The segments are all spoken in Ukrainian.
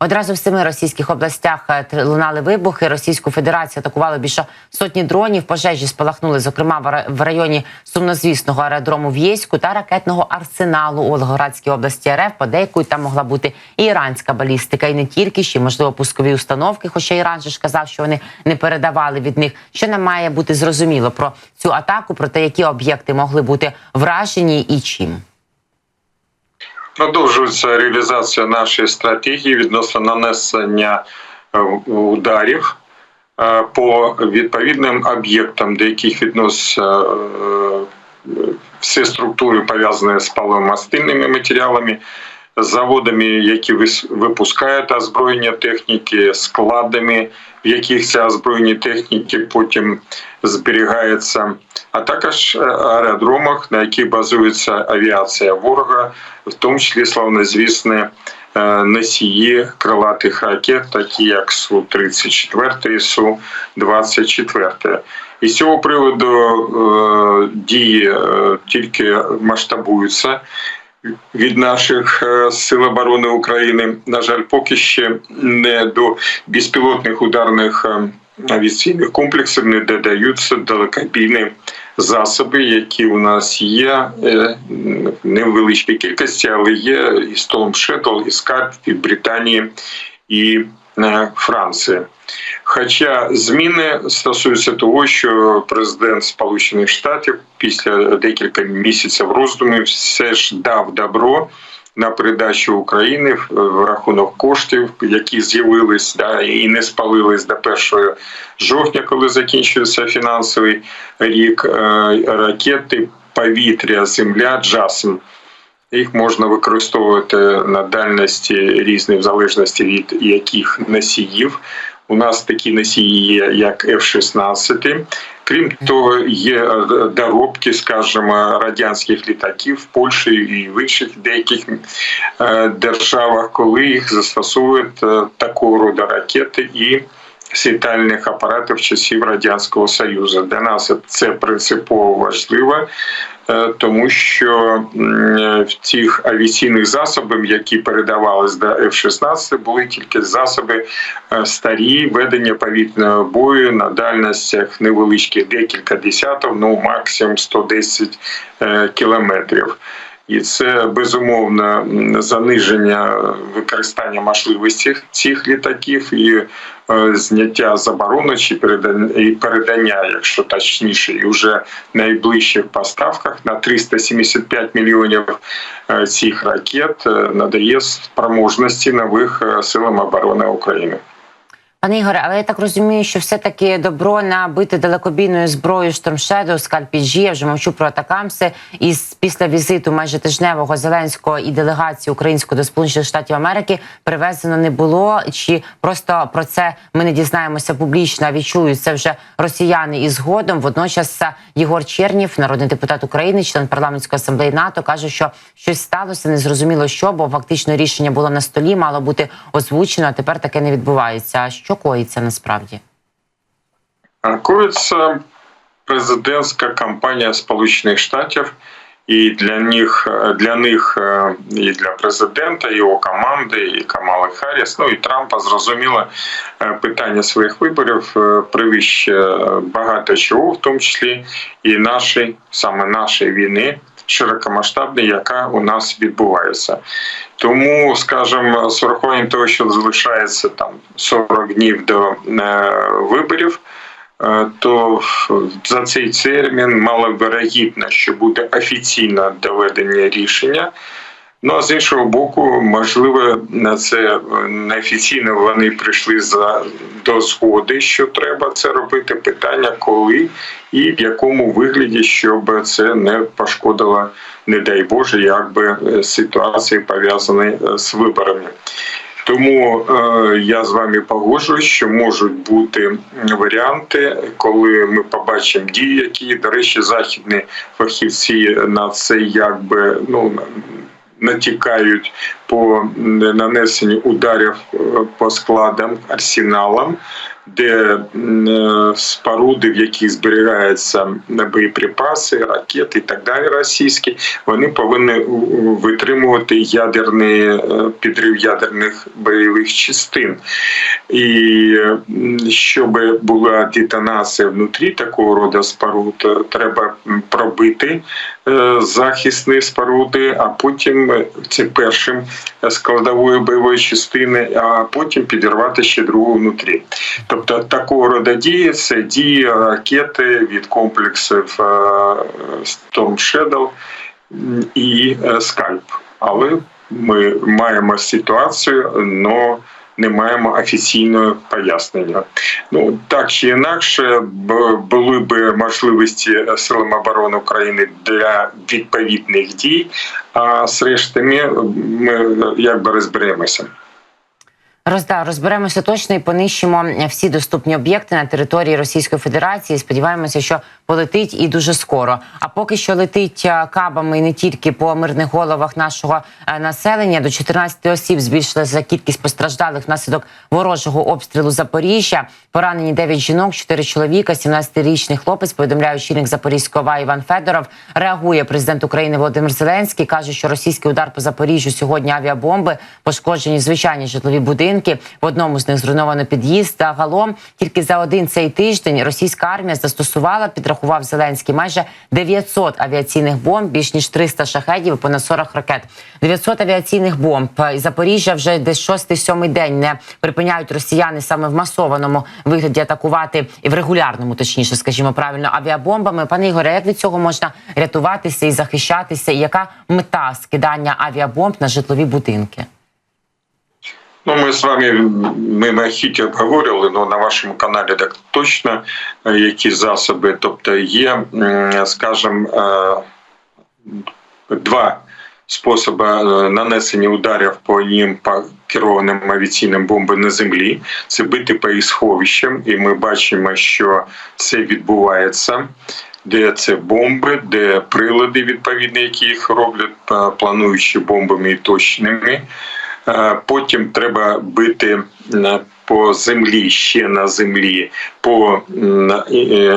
Одразу в семи російських областях е, лунали вибухи. Російську Федерацію атакували більше сотні дронів. Пожежі спалахнули, зокрема в районі сумнозвісного аеродрому в Єську та ракетного арсеналу у Волгоградській області РФ. Подейкують там могла бути і іранська балістика, і не тільки ще можливо пускові установки. Хоча Іран же ж казав, що вони не передавали від них. Що нам має бути зрозуміло про цю атаку, про те, які об'єкти могли бути вражені і чим. Продовжується реалізація нашої стратегії відносно нанесення е, ударів е, по відповідним об'єктам, до яких відносяться е, всі структури пов'язані з паливомастильними матеріалами, заводами, які випускають озброєння техніки, складами, в яких ця озброєння техніки потім зберігається, а також е, аеродромах, на яких базується авіація ворога, в тому числі славнозвісні е, носії крилатих ракет, такі як Су-34 і Су-24. І з цього приводу е, дії тільки масштабуються від наших е, сил оборони України. На жаль, поки ще не до безпілотних ударних е, авіаційних комплексів не додаються далекобійні засоби, які у нас є е, не в величкій кількості, але є і Storm Shadow, і Скальп від Британії і Франції. Хоча зміни стосуються того, що президент Сполучених Штатів після декілька місяців роздумів все ж дав добро на передачу України в рахунок коштів, які з'явились да, і не спалились до 1 жовтня, коли закінчується фінансовий рік е, ракети повітря, земля, джасм. Їх можна використовувати на дальності різні в залежності від яких носіїв. У нас такі носії є, як F-16. Крім того, є е, доробки, скажімо, радянських літаків в Польщі і в інших деяких е, державах, коли їх застосовують е, такого роду ракети і світальних апаратів часів радянського союзу. Для нас це принципово важливо. Е, Тому що в цих авіаційних засобах, які передавались до F-16, були тільки засоби е, старі ведення повітряного бою на дальностях невеличких декілька десяток, ну максимум 110 е, кілометрів. І це безумовно заниження використання можливості цих літаків і е, зняття заборони чи передання, якщо точніше, і вже найближчих поставках на 375 мільйонів е, цих ракет е, надає спроможності нових силам оборони України. Пане Ігоре, але я так розумію, що все-таки добро набити далекобійною зброєю штормшеду, скальпіджі, я вже мовчу про атакамси. І після візиту майже тижневого Зеленського і делегації української до Сполучених Штатів Америки привезено не було. Чи просто про це ми не дізнаємося публічно, відчують це вже росіяни і згодом. Водночас Єгор Чернів, народний депутат України, член парламентської асамблеї НАТО, каже, що щось сталося, незрозуміло що, бо фактично рішення було на столі, мало бути озвучено. А тепер таке не відбувається. Що коїться насправді? Коїться президентська кампанія Сполучених Штатів, і для них для них е, і для президента, і його команди, і Камали Харріс, ну і Трампа зрозуміло е, питання своїх виборів е, привище багато чого, в тому числі і наші саме нашої війни. Широкомасштабної, яка у нас відбувається, тому, скажімо, з урахуванням того, що залишається там 40 днів до е, виборів, е, то за цей термін маловірогідно, що буде офіційне доведення рішення. Ну а з іншого боку, можливо, на це неофіційно вони прийшли за до згоди, що треба це робити. Питання, коли і в якому вигляді, щоб це не пошкодило, не дай Боже, якби е, ситуації пов'язані е, з виборами. Тому е, я з вами погоджуюсь, що можуть бути варіанти, коли ми побачимо дії, які до речі, західні фахівці на це якби ну натякають по нанесенню ударів е, по складам арсеналам де е, споруди, в яких зберігаються боєприпаси, ракети і так далі російські, вони повинні у- витримувати ядерний е, підрив ядерних бойових частин. І щоб була детонація внутрі такого роду споруд, е, треба пробити е, захисні споруди, а потім е, це першим складовою бойової частини, а потім підірвати ще другу внутрі. Тобто такого роду дії це дії ракети від комплексів е, Storm Shadow і е, Скальп. Але ми маємо ситуацію, але не маємо офіційного пояснення. Ну так чи інакше, були б можливості силам оборони України для відповідних дій. А з рештами ми якби розберемося. Розда розберемося точно і понищимо всі доступні об'єкти на території Російської Федерації. Сподіваємося, що полетить і дуже скоро. А поки що летить е, кабами не тільки по мирних головах нашого е, населення. До 14 осіб збільшилася кількість постраждалих внаслідок ворожого обстрілу Запоріжжя. Поранені 9 жінок, 4 чоловіка, 17-річний хлопець. Повідомляє очільник Запорізького ва Іван Федоров. Реагує президент України Володимир Зеленський. каже, що російський удар по Запоріжжю сьогодні авіабомби пошкоджені звичайні житлові будинки. В одному з них зруйновано під'їзд. Загалом тільки за один цей тиждень російська армія застосувала, підрахував Зеленський, майже 900 авіаційних бомб, більш ніж 300 шахедів, і понад 40 ракет. 900 авіаційних бомб. І Запоріжжя вже десь шостий-сьомий день не припиняють росіяни саме в масованому вигляді атакувати і в регулярному, точніше, скажімо правильно, авіабомбами. Пане Ігоре, як від цього можна рятуватися і захищатися? І яка мета скидання авіабомб на житлові будинки? Ну, ми з вами мимохідь обговорювали, ну на вашому каналі так точно е, які засоби. Тобто є, скажімо, е, два способи е, нанесення ударів по ним по керованим авіаційним бомбам на землі. Це бити по їх сховищам, і ми бачимо, що це відбувається. Де це бомби, де прилади відповідні, які їх роблять, плануючи бомбами і точними. Е, Потім треба бити е, по землі, ще на землі, по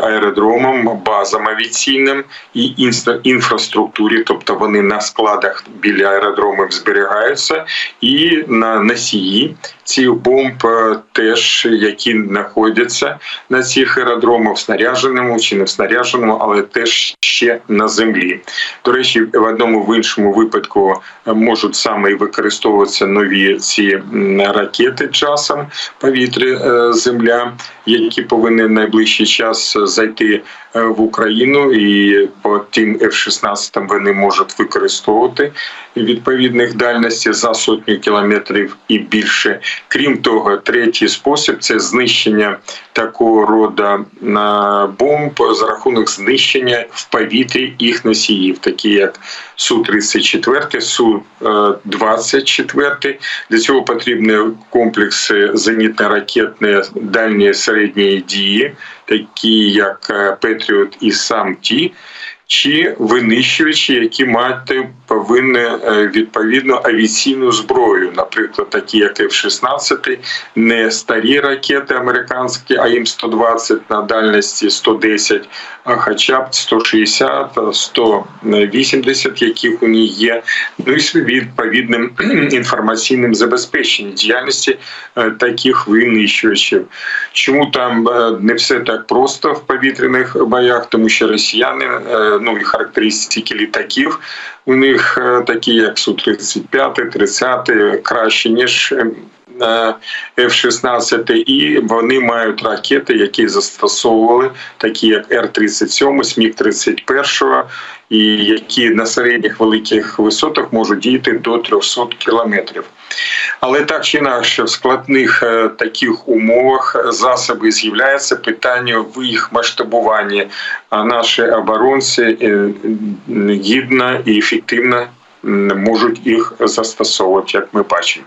аеродромам, базам авіаційним і інфра- інфраструктурі, тобто вони на складах біля аеродромів зберігаються, і на носії цих бомб е, теж, які знаходяться на цих аеродромах, в снаряженому чи не в снаряженому, але теж ще на землі. До речі, в одному в іншому випадку е, можуть саме і використовуватися нові ці ракети часом повітря е, земля, які повинні в найближчий час зайти е, в Україну, і по тим F-16 вони можуть використовувати відповідних дальності за сотню кілометрів і більше. Крім того, третій спосіб це знищення такого роду на бомб за рахунок знищення в повітрі їх носіїв, такі як су 34 су 24 Для цього потрібні комплекси зенітно-ракетної дальньої середньої дії, такі як е, Петріот і сам ті. Чи винищувачі, які мати повинні е, відповідно авіаційну зброю, наприклад, такі як F-16, не старі ракети американські, а їм 120 на дальності 110, а хоча б 160, 180, яких у них є, ну і відповідним інформаційним забезпеченням діяльності е, таких винищувачів. Чому там е, не все так просто в повітряних боях, тому що росіяни, е, ну і характеристики літаків, у них е, такі, як Су-35, 30, краще, ніж е, F-16, і вони мають ракети, які застосовували, такі як Р-37, СМІК-31, і які на середніх великих висотах можуть діяти до 300 кілометрів. Але так чи інакше, в складних е, таких умовах засоби з'являються питання в їх масштабуванні. А наші оборонці е, гідно і ефективно можуть їх застосовувати, як ми бачимо.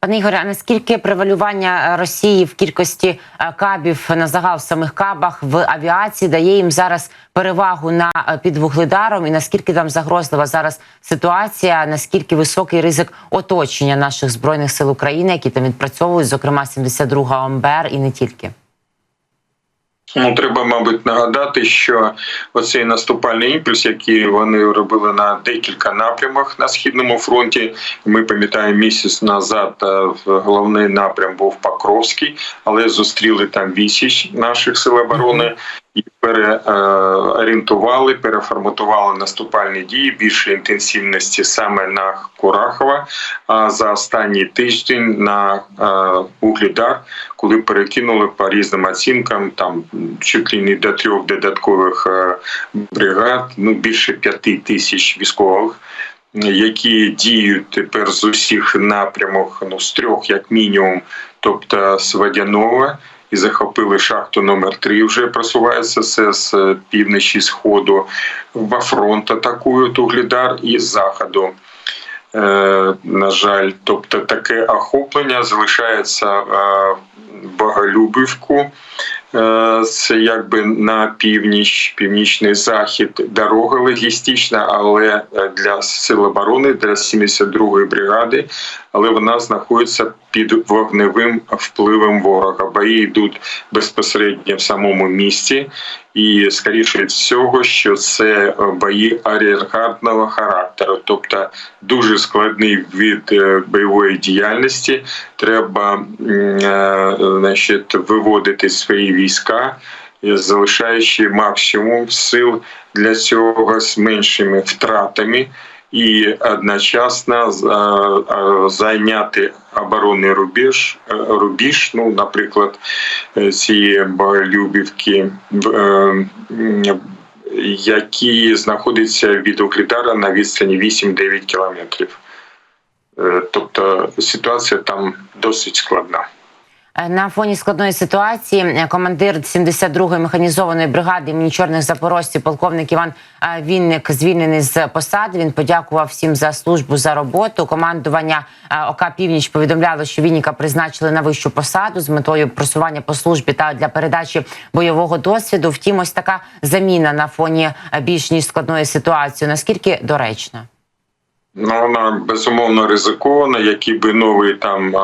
Пане Ігоре, а наскільки превалювання Росії в кількості е, кабів на загал в самих кабах в авіації дає їм зараз перевагу на е, під вугледаром? І наскільки там загрозлива зараз ситуація? Наскільки високий ризик оточення наших збройних сил України, які там відпрацьовують, зокрема 72 ОМБР і не тільки? Ну, треба, мабуть, нагадати, що оцей наступальний імпульс, який вони робили на декілька напрямах на східному фронті. Ми пам'ятаємо місяць назад е, головний напрям був Покровський, але зустріли там вісіч наших сил оборони переорієнтували, переформатували наступальні дії більше інтенсивності саме на Курахова. А за останній тиждень на е, Углідар, коли перекинули по різним оцінкам, там чуть ли не до трьох додаткових е, бригад, ну більше п'яти тисяч військових. Які діють тепер з усіх напрямок, ну з трьох, як мінімум, тобто з Водянова, і захопили шахту номер 3 вже просувається це з півночі сходу. Во фронт атакують Углідар і з заходу. Е, на жаль, тобто таке охоплення залишається е, Боголюбівку. Е, Це якби на північ, північний захід дорога логістична, але е, для сил оборони, для 72-ї бригади, але вона знаходиться під вогневим впливом ворога. Бої йдуть безпосередньо в самому місті, і скоріше всього, що це бої аріергардного характеру, тобто дуже складний від е, бойової діяльності. Треба е, значить, виводити свої війська, залишаючи максимум сил для цього з меншими втратами. І одночасно е, е, зайняти оборонний рубіж, е, рубіж, ну, наприклад, цієї Боголюбівки, які знаходяться від Углідара на відстані 8-9 кілометрів. Тобто ситуація там досить складна. Е, На фоні складної ситуації е, командир 72-ї механізованої бригади імені чорних запорожців, полковник Іван е, Вінник, звільнений з посади. Він подякував всім за службу за роботу. Командування ОК Північ повідомляло, що Вінніка призначили на вищу посаду з метою просування по службі та для передачі бойового досвіду. Втім, ось така заміна на фоні більш ніж складної ситуації. Наскільки доречна? Ну, вона безумовно ризикована, який би новий там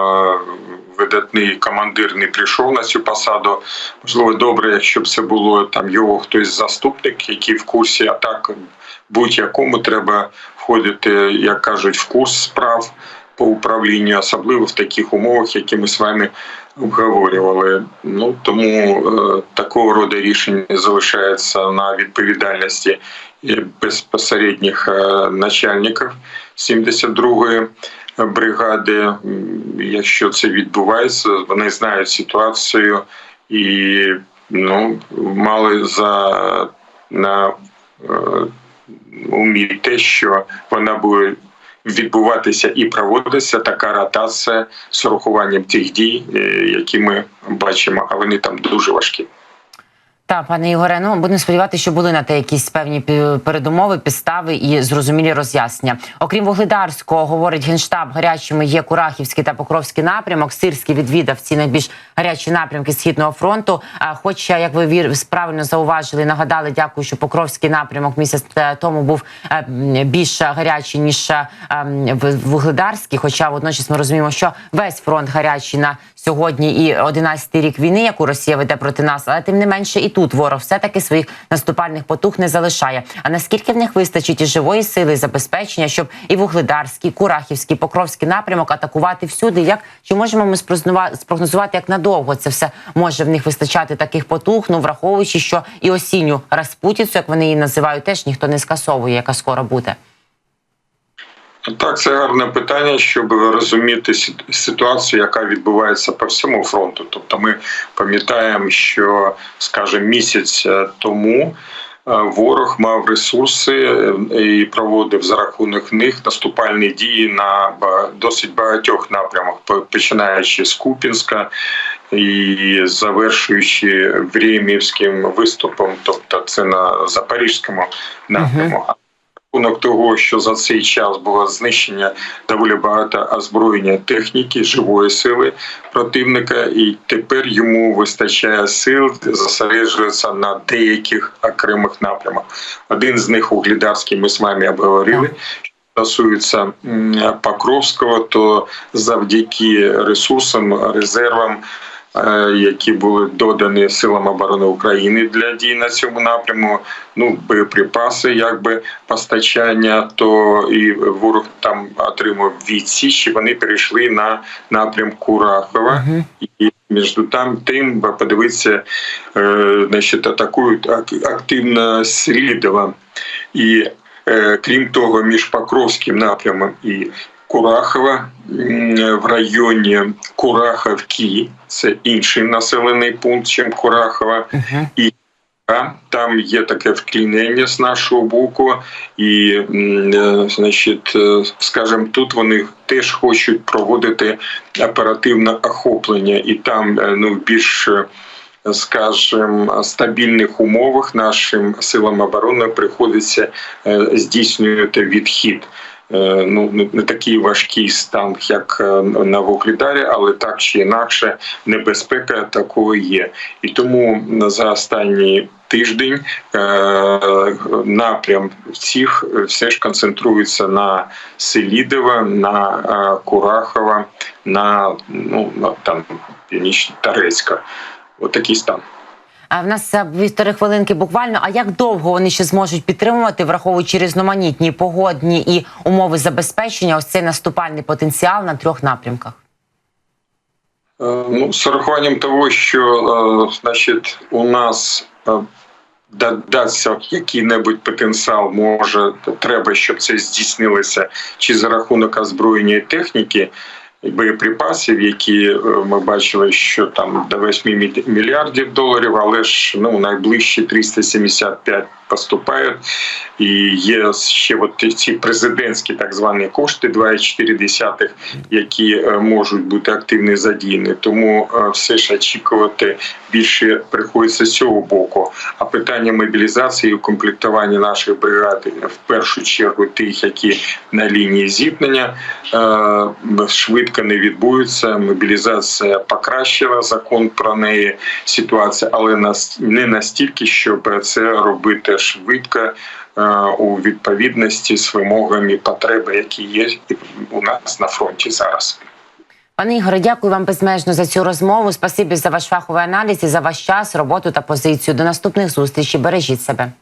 видатний командир не прийшов на цю посаду. Можливо, добре, якщо б це було там його хтось заступник, який в курсі, а так будь-якому треба входити, як кажуть, в курс справ по управлінню, особливо в таких умовах, які ми з вами обговорювали. Ну тому е, такого роду рішення залишається на відповідальності безпосередніх е, начальників 72-ї бригади. Якщо це відбувається, вони знають ситуацію і ну мали за на е, умі те, що вона буде відбуватися і проводиться така ротація з урахуванням тих дій, е, які ми бачимо, а вони там дуже важкі. Так, пане Ігоре, ну будемо сподіватися, що були на те якісь певні передумови, підстави і зрозумілі роз'яснення. Окрім Вугледарського, говорить генштаб, гарячими є Курахівський та Покровський напрямок. Сирський відвідав ці найбільш гарячі напрямки східного фронту. А хоча, як ви вір правильно зауважили, нагадали, дякую, що Покровський напрямок місяць е, тому був е, більш гарячий ніж е, Вугледарський. Хоча водночас ми розуміємо, що весь фронт гарячий на сьогодні і 11-й рік війни, яку Росія веде проти нас, але тим не менше і тут ворог все таки своїх наступальних потуг не залишає. А наскільки в них вистачить і живої сили і забезпечення, щоб і Вугледарський, Курахівський, Покровський напрямок атакувати всюди? Як чи можемо ми спрогнозувати, як надовго це все може в них вистачати таких потуг? Ну враховуючи, що і осінню Распутіцю, як вони її називають, теж ніхто не скасовує, яка скоро буде. Так, це гарне питання, щоб розуміти ситуацію, яка відбувається по всьому фронту. Тобто, ми пам'ятаємо, що, скажімо, місяць е, тому е, ворог мав ресурси е, і проводив за рахунок них наступальні дії на досить багатьох напрямах, по- починаючи з Купінська і завершуючи Времівським виступом, тобто це на Запорізькому напрямку рахунок того, що за цей час було знищення доволі багато озброєння техніки, живої сили противника, і тепер йому вистачає сил зосереджуватися на деяких окремих напрямах. Один з них углідарський ми з вами обговорили. Стосується Покровського, то завдяки ресурсам, резервам які були додані силам оборони України для дій на цьому напряму. Ну, боєприпаси, якби постачання, то і ворог там отримав відсіч, вони перейшли на напрям Курахова. І між там тим подивитися, е, значить, атакують активно Селідова. І е, крім того, між Покровським напрямом і Курахова в районі Кураховки, це інший населений пункт, чим Курахова. Угу. А, Там є таке вклінення з нашого боку, і е, значить, е, скажімо, тут вони теж хочуть проводити оперативне охоплення, і там е, ну більш скажімо, стабільних умовах нашим силам оборони приходиться здійснювати відхід. Е, Ну не- такий важкий стан, як е, на Вугледарі, але так чи інакше небезпека такого є. І тому за останній тиждень е, напрям всіх все ж концентрується на Селідова, на Курахова, на ну на там північно Тарецька. Отакий стан. А в нас півтори хвилинки буквально. А як довго вони ще зможуть підтримувати, враховуючи різноманітні погодні і умови забезпечення, ось цей наступальний потенціал на трьох напрямках? Е, Ну, з урахуванням того, що е, значить, у нас е, дасться який-небудь потенціал, може, треба, щоб це здійснилося чи за рахунок озброєння і техніки. Боєприпасів, які е, ми бачили, що там до 8 мільярдів доларів, але ж ну найближчі 375 поступають. І є ще от ці президентські так звані кошти 2,4, які е, можуть бути активно задіяні. Тому е, все ж очікувати більше приходиться з цього боку. А питання мобілізації і укомплектування наших бригад в першу чергу тих, які на лінії зіткнення е, швидко не відбудуться. Мобілізація покращила закон про неї ситуація, але не настільки, щоб це робити швидко е, у відповідності з вимогами потреби, які є у нас на фронті зараз. Пане Ігоре, дякую вам безмежно за цю розмову. Спасибі за ваш фаховий аналіз і за ваш час, роботу та позицію. До наступних зустрічей. Бережіть себе.